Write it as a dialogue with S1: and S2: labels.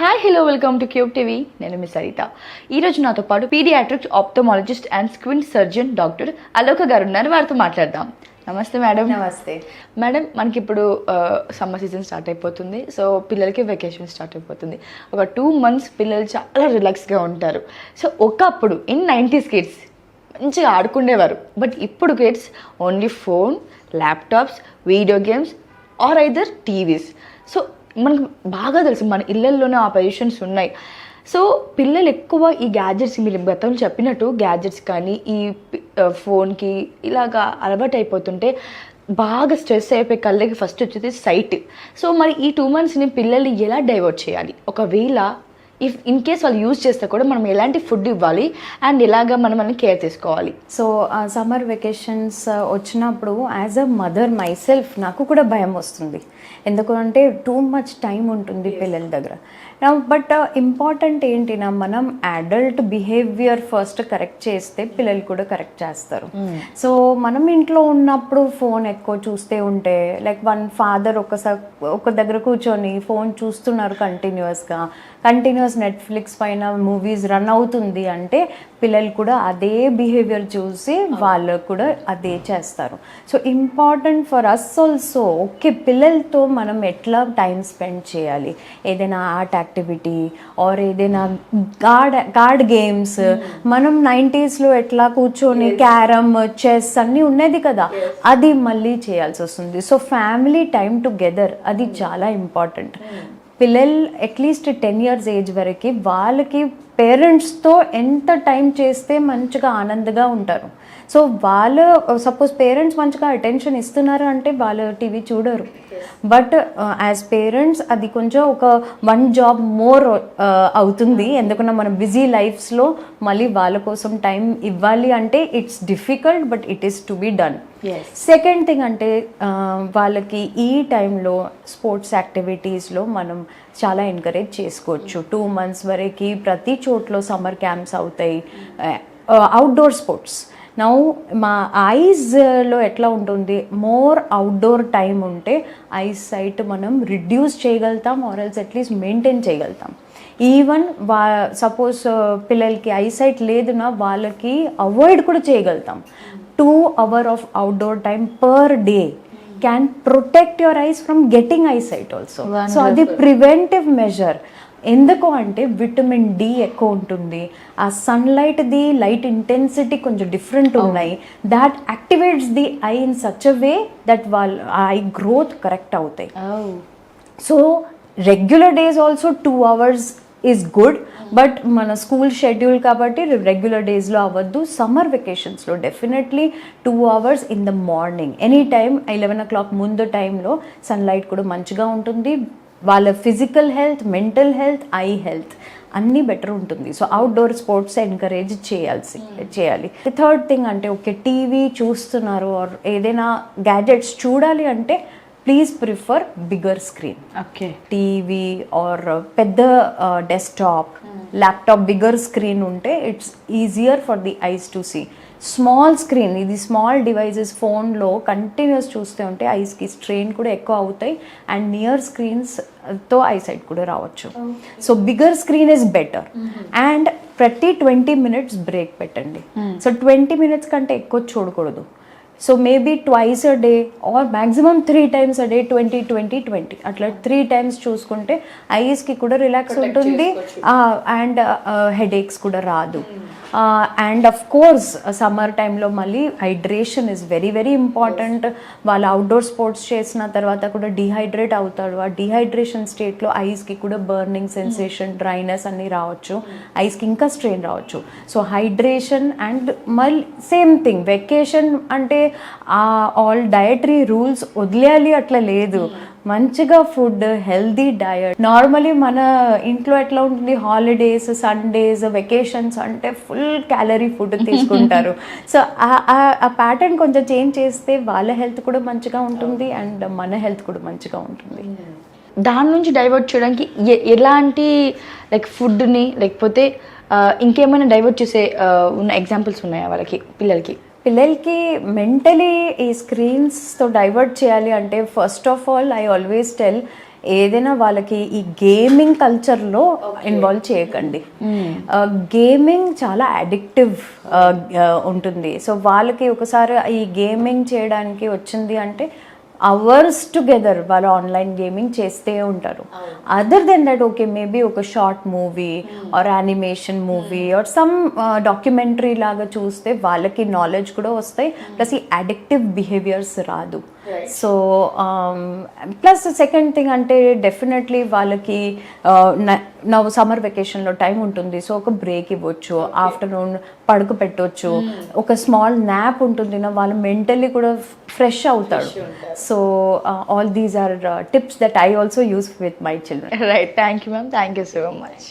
S1: Hi hello welcome to Cube TV నేను మీ సరిత. ఈరోజు నాతో పాటు pediatrics ophthalmologist and squint surgeon doctor Aloka garu ఉన్నారు. వారితో మాట్లాడదాం. నమస్తే మేడం.
S2: నమస్తే.
S1: మేడం మనకి ఇప్పుడు సమ్మర్ సీజన్ స్టార్ట్ అయిపోతుంది. సో పిల్లలకి వెకేషన్ స్టార్ట్ అయిపోతుంది. ఒక టూ మంత్స్ పిల్లలు చాలా రిలాక్స్గా ఉంటారు. సో ఒకప్పుడు ఇన్ నైంటీస్ కిడ్స్ మంచిగా ఆడుకునేవారు బట్ ఇప్పుడు kids only phone laptops video games or either TVs so మనకు బాగా తెలుసు మన ఇళ్ళల్లోనే ఆ పొజిషన్స్ ఉన్నాయి. సో పిల్లలు ఎక్కువ ఈ గ్యాడ్జెట్స్ మీరు గతంలో చెప్పినట్టు గ్యాడ్జెట్స్ కానీ ఈ ఫోన్కి ఇలాగా అలవాటు అయిపోతుంటే బాగా స్ట్రెస్ అయిపోయి కళ్ళకి ఫస్ట్ వచ్చేది సైట్ సో మరి ఈ టూ మంత్స్ని పిల్లల్ని ఎలా డైవర్ట్ చేయాలి? ఒకవేళ ఇఫ్ ఇన్ కేస్ వాళ్ళు యూజ్ చేస్తే కూడా మనం ఎలాంటి ఫుడ్ ఇవ్వాలి అండ్ ఎలాగా మనం మనల్ని కేర్ చేసుకోవాలి.
S2: సో సమ్మర్ వెకేషన్స్ వచ్చినప్పుడు as a mother myself నాకు కూడా భయం వస్తుంది. ఎందుకంటే టూ మచ్ టైం ఉంటుంది పిల్లల దగ్గర. బట్ ఇంపార్టెంట్ ఏంటి నా మనం అడల్ట్ బిహేవియర్ ఫస్ట్ కరెక్ట్ చేస్తే పిల్లలు కూడా కరెక్ట్ చేస్తారు. సో మనం ఇంట్లో ఉన్నప్పుడు ఫోన్ ఎక్కువ చూస్తే ఉంటే లైక్ వన్ ఫాదర్ ఒకసారి ఒక దగ్గర కూర్చొని ఫోన్ చూస్తున్నారు కంటిన్యూస్గా కంటిన్యూస్ నెట్ఫ్లిక్స్ పైన మూవీస్ రన్ అవుతుంది అంటే పిల్లలు కూడా అదే బిహేవియర్ చూసి వాళ్ళు కూడా అదే చేస్తారు. So important for us also okay పిల్లలతో మనం ఎట్లా టైం స్పెండ్ చేయాలి? ఏదైనా ఆర్ట్ యాక్టివిటీ ఆర్ ఏదైనా కార్డ్ కార్డ్ గేమ్స్ మనం నైంటీస్లో ఎట్లా కూర్చొని క్యారమ్ చెస్ అన్నీ ఉన్నది కదా? అది మళ్ళీ చేయాల్సి వస్తుంది. సో ఫ్యామిలీ టైం టుగెదర్ అది చాలా ఇంపార్టెంట్ పిల్లలు అట్లీస్ట్ టెన్ ఇయర్స్ ఏజ్ వరకు వాళ్ళకి పేరెంట్స్తో ఎంత టైం చేస్తే మంచిగా ఆనందంగా ఉంటారు. సో వాళ్ళు సపోజ్ పేరెంట్స్ మంచిగా అటెన్షన్ ఇస్తున్నారు అంటే వాళ్ళు టీవీ చూడరు. బట్ యాజ్ పేరెంట్స్ అది కొంచెం ఒక వన్ జాబ్ మోర్ అవుతుంది. ఎందుకన్నా మన బిజీ లైఫ్స్లో మళ్ళీ వాళ్ళ కోసం టైం ఇవ్వాలి అంటే it's difficult but it is to be done second thing అంటే వాళ్ళకి ఈ టైంలో స్పోర్ట్స్ యాక్టివిటీస్లో మనం చాలా ఎంకరేజ్ చేసుకోవచ్చు. టూ మంత్స్ వరకు ప్రతి చోట్లో సమ్మర్ క్యాంప్స్ అవుతాయి. అవుట్డోర్ స్పోర్ట్స్ నౌ మా ఐస్లో ఎట్లా ఉంటుంది? మోర్ అవుట్డోర్ టైం ఉంటే ఐస్ సైట్ మనం రిడ్యూస్ చేయగలుగుతాం ఆర్ఎల్స్ అట్లీస్ట్ మెయింటైన్ చేయగలుగుతాం. ఈవెన్ వా సపోజ్ పిల్లలకి ఐసైట్ లేదునా వాళ్ళకి అవాయిడ్ కూడా చేయగలుగుతాం. Two hour of outdoor time per day can protect your eyes from getting eyesight also so అది ప్రివెంటివ్ మెజర్ ఎందుకు అంటే విటమిన్ డి ఎక్కువ ఉంటుంది. ఆ సన్లైట్ ది లైట్ ఇంటెన్సిటీ కొంచెం డిఫరెంట్ ఉన్నాయి. That activates the eye in such a way that వాళ్ళ eye growth correct అవుతాయి. So regular days also two hours is good but మన స్కూల్ షెడ్యూల్ కాబట్టి రెగ్యులర్ డేస్లో అవ్వద్దు. Summer వెకేషన్స్లో definitely two hours in the morning any time eleven o'clock ముందు టైంలో sunlight కూడా మంచిగా ఉంటుంది. వాళ్ళ physical health mental health eye health అన్నీ బెటర్ ఉంటుంది. సో అవుట్డోర్ స్పోర్ట్స్ ఎంకరేజ్ చేయాల్సి చేయాలి. థర్డ్ థింగ్ అంటే ఓకే టీవీ చూస్తున్నారు ఆర్ ఏదైనా గ్యాజెట్స్ చూడాలి అంటే please prefer bigger screen.
S1: Okay.
S2: TV or పెద్ద డెస్క్టాప్ ల్యాప్టాప్ బిగ్గర్ స్క్రీన్ ఉంటే it's easier for the eyes to see small screen ఇది స్మాల్ డివైజెస్ ఫోన్లో కంటిన్యూస్ చూస్తే ఉంటే ఐస్కి స్ట్రెయిన్ కూడా ఎక్కువ అవుతాయి అండ్ నియర్ స్క్రీన్స్తో ఐసైట్ కూడా రావచ్చు. So bigger screen is better and ప్రతి ట్వంటీ మినిట్స్ బ్రేక్ పెట్టండి. సో ట్వంటీ మినిట్స్ కంటే ఎక్కువ చూడకూడదు. So maybe twice a day or maximum three times a day twenty twenty twenty అట్లా త్రీ టైమ్స్ చూసుకుంటే ఐస్కి కూడా రిలాక్స్ ఉంటుంది. అండ్ హెడేక్స్ కూడా రాదు. అండ్ అఫ్ కోర్స్ సమ్మర్ టైంలో మళ్ళీ hydration is very very important వాళ్ళు అవుట్డోర్ స్పోర్ట్స్ చేసిన తర్వాత కూడా డిహైడ్రేట్ అవుతాడు ఆ డిహైడ్రేషన్ స్టేట్లో ఐస్కి కూడా బర్నింగ్ సెన్సేషన్ డ్రైనెస్ అన్నీ రావచ్చు. ఐస్కి ఇంకా స్ట్రెయిన్ రావచ్చు. సో హైడ్రేషన్ అండ్ మళ్ళీ సేమ్ థింగ్ వెకేషన్ అంటే ఆ ఆల్ డయటరీ రూల్స్ వదిలేయాలి అట్లా లేదు. మంచిగా ఫుడ్ హెల్దీ డయట్ నార్మలీ మన ఇంట్లో ఎట్లా ఉంటుంది? హాలిడేస్ సండేస్ వెకేషన్స్ అంటే ఫుల్ క్యాలరీ ఫుడ్ తీసుకుంటారు. సో ఆ ప్యాటర్న్ కొంచెం చేంజ్ చేస్తే వాళ్ళ హెల్త్ కూడా మంచిగా ఉంటుంది అండ్ మన హెల్త్ కూడా మంచిగా ఉంటుంది.
S1: దాని నుంచి డైవర్ట్ చేయడానికి ఎలాంటి లైక్ ఫుడ్ని లేకపోతే ఇంకేమైనా డైవర్ట్ చేసే ఉన్న ఎగ్జాంపుల్స్ ఉన్నాయా వాళ్ళకి పిల్లలకి?
S2: పిల్లలకి మెంటలీ ఈ స్క్రీన్స్తో డైవర్ట్ చేయాలి అంటే first of all I always tell ఏదైనా వాళ్ళకి ఈ గేమింగ్ కల్చర్లో ఇన్వాల్వ్ చేయకండి. గేమింగ్ చాలా అడిక్టివ్ ఉంటుంది. సో వాళ్ళకి ఒకసారి ఈ గేమింగ్ చేయడానికి వచ్చింది అంటే అవర్స్ టుగెదర్ వాళ్ళు ఆన్లైన్ గేమింగ్ చేస్తే ఉంటారు. Other than that okay maybe ఒక short movie or animation movie or some documentary లాగా చూస్తే వాళ్ళకి నాలెడ్జ్ కూడా వస్తాయి. ప్లస్ ఈ అడిక్టివ్ బిహేవియర్స్ రాదు. సో ప్లస్ సెకండ్ థింగ్ అంటే డెఫినెట్లీ వాళ్ళకి నా సమ్మర్ వెకేషన్లో టైం ఉంటుంది. సో ఒక బ్రేక్ ఇవ్వచ్చు ఆఫ్టర్నూన్ పడుకు పెట్టవచ్చు ఒక స్మాల్ నాప్ ఉంటుంది. నా వాళ్ళు మెంటల్లీ కూడా ఫ్రెష్ అవుతాడు so all these are tips that I also use with my children
S1: right thank you ma'am thank you so much